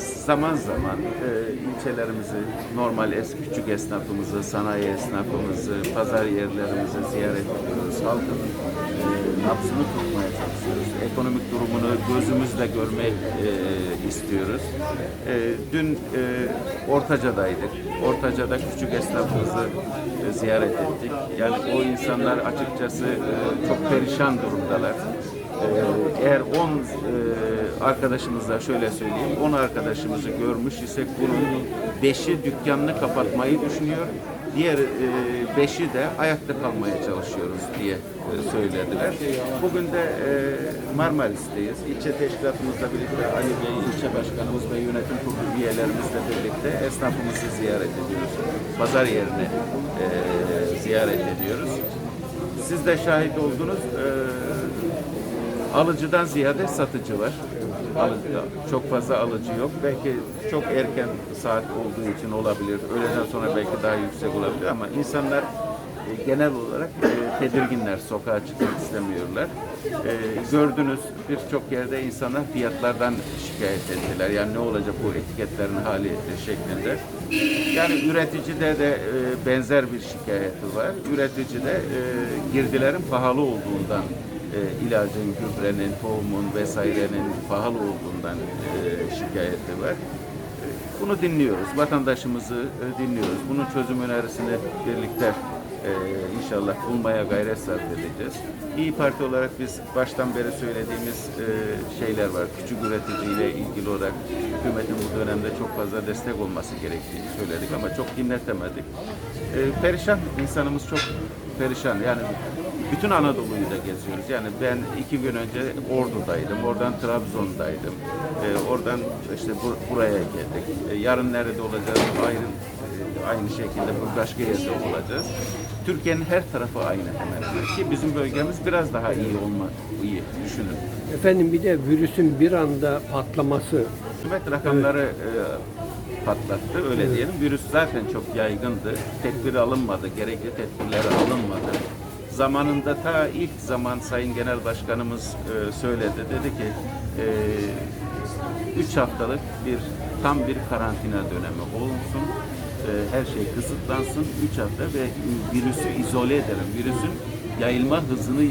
zaman zaman e, ilçelerimizi, normal es, küçük esnafımızı, sanayi esnafımızı, pazar yerlerimizi ziyaret ediyoruz. Halkın e, nabzını tutmaya çalışıyoruz. Ekonomik durumunu gözümüzle görmek e, istiyoruz. E, dün e, Ortaca'daydık. Ortaca'da küçük esnafımızı e, ziyaret ettik. Yani o insanlar açıkçası e, çok perişan durumdalar. Ee, eğer 10 e, arkadaşımızla şöyle söyleyeyim, 10 arkadaşımızı görmüş isek bunun 5'i dükkanını kapatmayı düşünüyor. Diğer 5'i de ayakta kalmaya çalışıyoruz diye e, söylediler. Bugün de e, Marmaris'teyiz. İlçe teşkilatımızla birlikte Ali Bey, ilçe başkanımız ve yönetim kurulu üyelerimizle birlikte esnafımızı ziyaret ediyoruz. Pazar yerini e, ziyaret ediyoruz. Siz de şahit oldunuz. E, alıcıdan ziyade satıcı var. Alıcı, çok fazla alıcı yok. Belki çok erken saat olduğu için olabilir. Öğleden sonra belki daha yüksek olabilir ama insanlar e, genel olarak e, tedirginler. Sokağa çıkmak istemiyorlar. E, gördünüz birçok yerde insanlar fiyatlardan şikayet ettiler. Yani ne olacak bu etiketlerin hali şeklinde. Yani üreticide de e, benzer bir şikayeti var. Üreticide e, girdilerin pahalı olduğundan e, ilacın, gübrenin, tohumun vesairenin pahalı olduğundan e, şikayeti var. E, bunu dinliyoruz, vatandaşımızı e, dinliyoruz. Bunun çözüm önerisini birlikte e, inşallah bulmaya gayret sarf edeceğiz. İyi Parti olarak biz baştan beri söylediğimiz e, şeyler var. Küçük üreticiyle ilgili olarak hükümetin bu dönemde çok fazla destek olması gerektiğini söyledik ama çok dinletemedik. E, perişan, insanımız çok perişan. Yani bütün Anadolu'yu da geziyoruz. Yani ben iki gün önce Ordu'daydım, oradan Trabzon'daydım, Ee, oradan işte bur- buraya geldik. Ee, yarın nerede olacağız? Ayrı, e, aynı şekilde bu başka yerde olacağız. Türkiye'nin her tarafı aynı hemen hemen. ki bizim bölgemiz biraz daha iyi olma, iyi düşünün. Efendim bir de virüsün bir anda patlaması Hükümet rakamları e, patlattı öyle diyelim. Virüs zaten çok yaygındı. Tedbir alınmadı, gerekli tedbirler alınmadı. Zamanında ta ilk zaman Sayın Genel Başkanımız e, söyledi. Dedi ki e, üç haftalık bir tam bir karantina dönemi olsun. E, her şey kısıtlansın. Üç hafta ve virüsü izole edelim. Virüsün yayılma hızını e,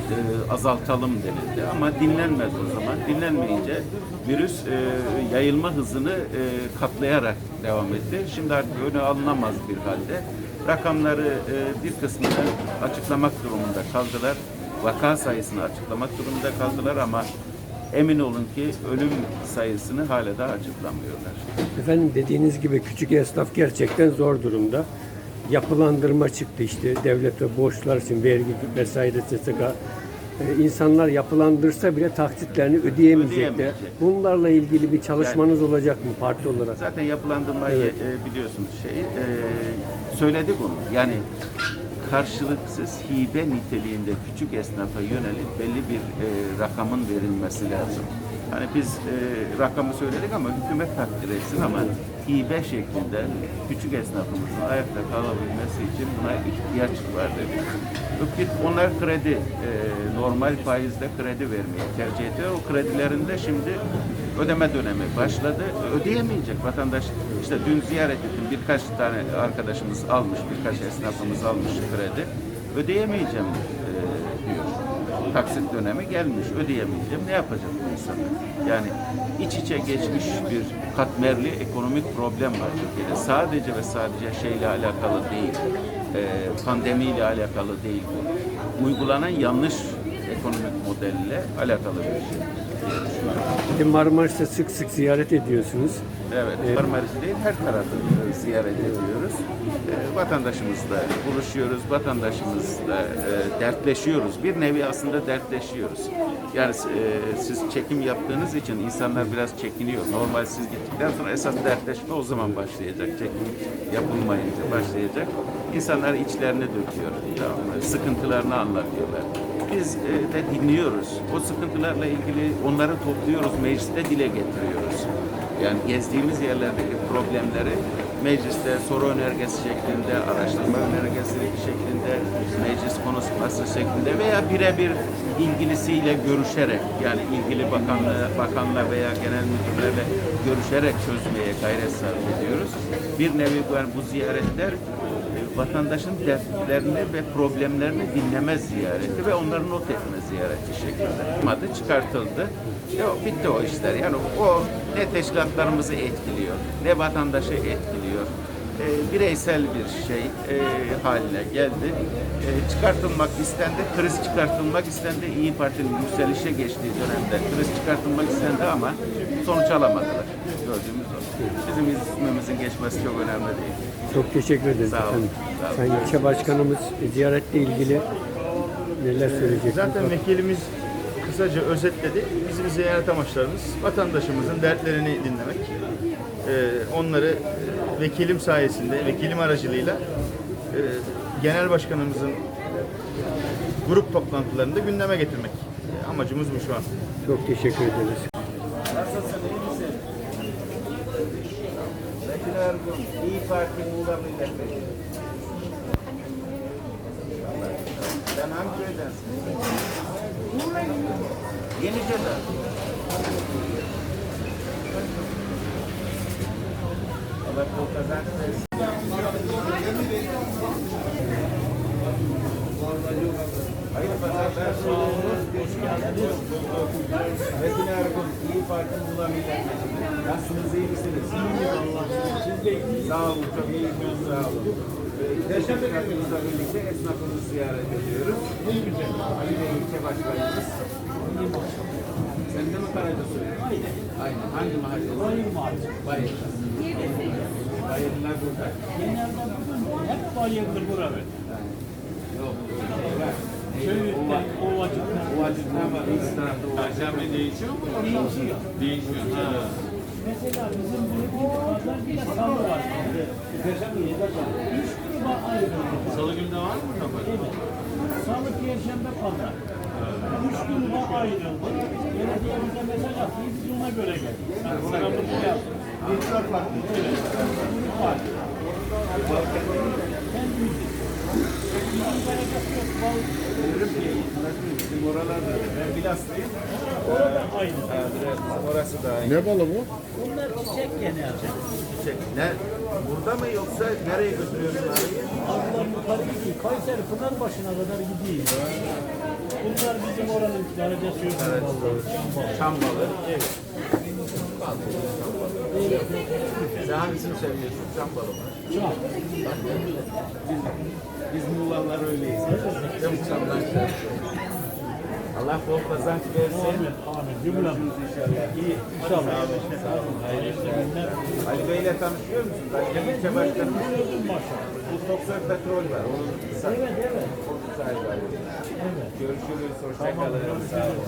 azaltalım denildi. Ama dinlenmedi o zaman. Dinlenmeyince virüs e, yayılma hızını e, katlayarak devam etti. Şimdi artık öne alınamaz bir halde. Rakamları e, bir kısmını açıklamak durumunda kaldılar. Vaka sayısını açıklamak durumunda kaldılar ama emin olun ki ölüm sayısını hala da açıklamıyorlar. efendim dediğiniz gibi küçük esnaf gerçekten zor durumda. Yapılandırma çıktı işte devlet ve borçlar için vergi vesaire SSK. Ee, insanlar yapılandırsa bile taksitlerini ödeyemeyecekler. Ödeyemeyecek. Bunlarla ilgili bir çalışmanız olacak mı parti olarak? Zaten yapılandırmayı Evet. e, biliyorsunuz şeyi e, söyledik onu. Yani karşılıksız hibe niteliğinde küçük esnafa yönelik belli bir e, rakamın verilmesi lazım. Hani biz e, rakamı söyledik ama hükümet takdir etsin ama hibe şeklinde küçük esnafımızın ayakta kalabilmesi için buna ihtiyaç var dedik. Onlar kredi, e, normal faizle kredi vermeyi tercih ediyor. O kredilerinde şimdi ödeme dönemi başladı. Ödeyemeyecek vatandaş. İşte dün ziyaret ettim. Birkaç tane arkadaşımız almış, birkaç esnafımız almış kredi. Ödeyemeyeceğim diyor. Taksit dönemi gelmiş. Ödeyemeyeceğim. Ne yapacak bu insanlar? Yani iç içe geçmiş bir katmerli ekonomik problem var Türkiye'de. Sadece ve sadece şeyle alakalı değil. E, pandemiyle alakalı değil bu. Uygulanan yanlış ekonomik modelle alakalı bir şey. Marmaris'te sık sık ziyaret ediyorsunuz. Evet, Marmaris değil her tarafı e, ziyaret ediyoruz. E, vatandaşımızla buluşuyoruz, vatandaşımızla e, dertleşiyoruz. Bir nevi aslında dertleşiyoruz. Yani e, siz çekim yaptığınız için insanlar biraz çekiniyor. Normal siz gittikten sonra esas dertleşme o zaman başlayacak. Çekim yapılmayınca başlayacak. İnsanlar içlerini döküyor, sıkıntılarını anlatıyorlar. Biz e, de dinliyoruz. O sıkıntılarla ilgili onları topluyoruz, mecliste dile getiriyoruz. Yani gezdiğimiz yerlerdeki problemleri mecliste soru önergesi şeklinde, araştırma önergesi şeklinde, meclis konuşması şeklinde veya birebir ilgilisiyle görüşerek yani ilgili bakanla, bakanla veya genel müdürlerle görüşerek çözmeye gayret sarf ediyoruz. Bir nevi yani bu ziyaretler vatandaşın dertlerini ve problemlerini dinleme ziyareti ve onları not etme ziyareti şeklinde. Adı çıkartıldı. Ya, bitti o işler. Yani o ne teşkilatlarımızı etkiliyor, ne vatandaşı etkiliyor. E, bireysel bir şey e, haline geldi. E, çıkartılmak istendi, kriz çıkartılmak istendi. İyi Parti'nin yükselişe geçtiği dönemde kriz çıkartılmak istendi ama sonuç alamadılar. Gördüğümüz o. Bizim ismimizin geçmesi çok önemli değil. Çok teşekkür ederiz Sağ olun, efendim. sağ olun. Sayın ilçe başkanımız ziyaretle ilgili neler söyleyeceksiniz? Zaten vekilimiz kısaca özetledi. Bizim ziyaret amaçlarımız vatandaşımızın dertlerini dinlemek. Ee, onları e, vekilim sayesinde, vekilim aracılığıyla e, genel başkanımızın grup toplantılarında gündeme getirmek. E, Amacımız bu şu an. Çok teşekkür ederiz. Ergun, İyi Parti Muğla Milletvekili. Sen hangi köydensin? Yenice'den. Allah bol kazanç versin. Hayır pazarlar sağ olun. Hoş geldiniz. Metin Ergun, İyi Parti Muğla Milletvekili. Nasılsınız, iyi misiniz? İyiyiz Allah. Siz de iyisiniz. Sağ olun, çok iyisiniz. Sağ olun. Perşembe günümüzle birlikte esnafımızı ziyaret ediyoruz. İyi güzel. Ali Bey ilçe başkanımız. Sen de mi Karacasuy? Aynen. Aynen. Hangi mahalle? Bayır Mahalle. Bayır. Bayırlar burada. Genelde hep bayıldı burada. Yok. Söğüt'ten, Ovacık'tan. O acıktan var. Perşembe değişiyor mu? Değişiyor. Değişiyor. Ha. Mesela bizim buradaki pazar bir salı var. Perşembe pazar. Üç gruba ayrılıyor. Salı günü de var mı burada? Evet. Salı, perşembe, pazar. Üç gruba ayrıldı. Belediyemize mesaj attı. Biz ona göre geldik. Yani yaptık. Grup var. Yok. Bal Bizim oralarda. Ben Bilaslıyım. orada aynı. Bizim orası da aynı. Ne balı bu? Bunlar çiçek genelde. Çiçek. Ne? Burada mı yoksa nereye götürüyorsun arayı? Ablam yukarı gidiyor. Kayseri Pınarbaşı'na kadar gidiyor. Bunlar bizim oranın derece sözü. Çam balı. Evet. Sen hangisini seviyorsun? Balı mı? Çok. Biz Muğlalılar öyleyiz. Çok çamdan Allah bol kazanç versin. Amin. Amin. Cümlem. İnşallah. İyi. İnşallah. Sağ olun. Hayırlı günler. Ali Bey'le tanışıyor musunuz? Ali Bey maşallah. Bu Toksoy Petrol var. Onun Evet evet. sahibi var. Evet. Görüşürüz. Hoşçakalın. Sağ olun.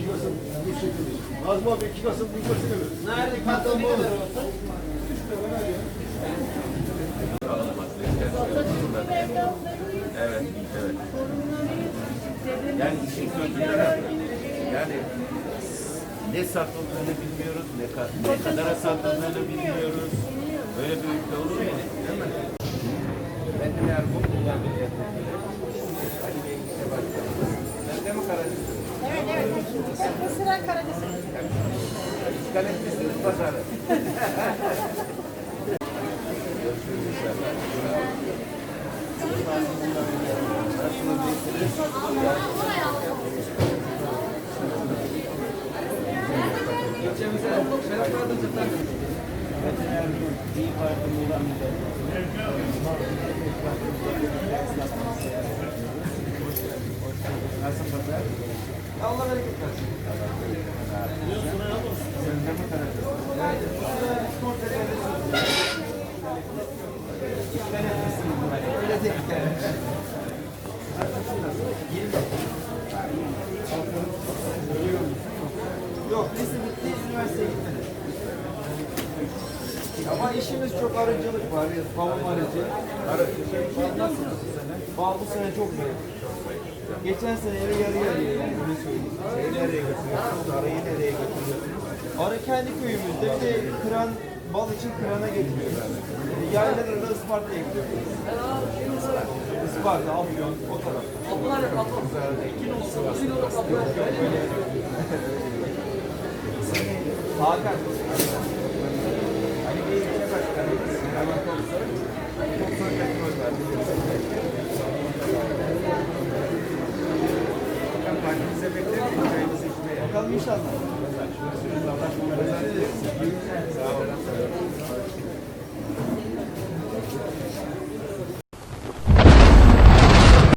olun. Metin Ersoy, İyi Parti Muğla Milletvekili. Hadi bakalım. Allah bol kazanç. Evet, evet. Yani işin ne satıldığını bilmiyoruz, ne, ka- ne kadara satıldığını bilmiyoruz. Böyle bir ülke olur mu? Değil mi? Ben de Ergun Bulgar Milletvekili. Ali Bey ilçe başkanımız. Sen de mi Karacasuy? Evet evet. Mısır'a Karadeniz. İşgal etmişsiniz pazarı. İlçemize şeref. Metin Ergun, İyi Parti Muğla Milletvekili. Nasıl pazar? Allah bereket versin. Yok, lise bitti, üniversiteye gitmedim. işimiz çok arıcılık var. Pamuk arıcı. Bal bu sene çok zayıf. Geçen sene yarı yarı yarıya yani öyle söyleyeyim. Şeyi nereye götürüyorsunuz? Arıyı nereye götürüyorsunuz? Arı kendi köyümüzde bir de kıran bal için kırana getiriyorlar. Yani yaylalarda Isparta'ya gidiyoruz. Isparta, Afyon, o taraf. Hakan. Ali Bey ilçe başkanımız. Hemen Toksoy. Toksoy Petrol var. Bakalım